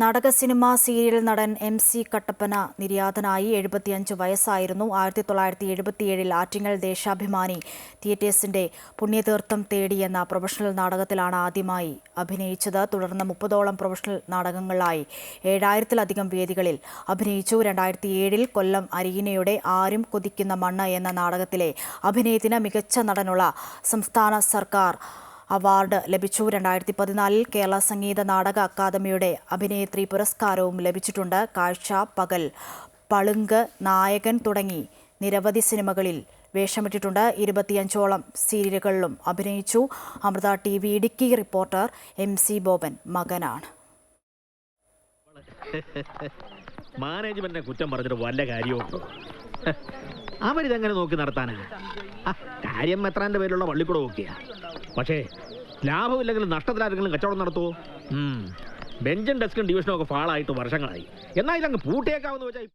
നാടക cinema serial നടൻ M C Kattappana നിര്യാതനായി എഴുപത്തിയഞ്ച് വയസ്സായിരുന്നു. ആയിരത്തി തൊള്ളായിരത്തി എഴുപത്തിയേഴിൽ ആറ്റിങ്ങൽ ദേശാഭിമാനി തിയേറ്റേഴ്സിന്റെ പുണ്യതീർത്ഥം തേടി എന്ന പ്രൊഫഷണൽ നാടകത്തിലാണ് ആദ്യമായി അഭിനയിച്ചത്. തുടർന്ന് മുപ്പതോളം പ്രൊഫഷണൽ നാടകങ്ങളായി ഏഴായിരത്തിലധികം വേദികളിൽ അഭിനയിച്ചു. രണ്ടായിരത്തി ഏഴിൽ കൊല്ലം അരീനയുടെ ആരും കൊതിക്കുന്ന മണ്ണ് എന്ന നാടകത്തിലെ അഭിനയത്തിന് മികച്ച നടനുള്ള സംസ്ഥാന സർക്കാർ അവാർഡ് ലഭിച്ചു. രണ്ടായിരത്തി പതിനാലിൽ കേരള സംഗീത നാടക അക്കാദമിയുടെ അഭിനേത്രി പുരസ്കാരവും ലഭിച്ചിട്ടുണ്ട്. കാഴ്ച പകൽ പളുങ്ക് നായകൻ തുടങ്ങി നിരവധി സിനിമകളിൽ വേഷമിട്ടിട്ടുണ്ട്. ഇരുപത്തിയഞ്ചോളം സീരിയലുകളിലും അഭിനയിച്ചു. Amrita T V Idukki reporter M C Boban മകനാണ്. മാനേജ്മെന്റിനെ കുറ്റം പറഞ്ഞിട്ട് വല്ല കാര്യമുണ്ടോ അവരിതെങ്ങനെ നോക്കി നടത്താനാ? കാര്യം മെത്രാന്റെ പേരിലുള്ള പള്ളിക്കൂടെ നോക്കിയാ പക്ഷേ ലാഭമില്ലെങ്കിലും നഷ്ടത്തിലാരെങ്കിലും കച്ചവടം നടത്തുമോ. ബെഞ്ചും ഡെസ്കും ഡിവിഷനും ഒക്കെ ഫാളായിട്ട് വർഷങ്ങളായി എന്നാൽ ഇതങ്ങ് പൂട്ടിയേക്കാവെന്ന് വെച്ചാൽ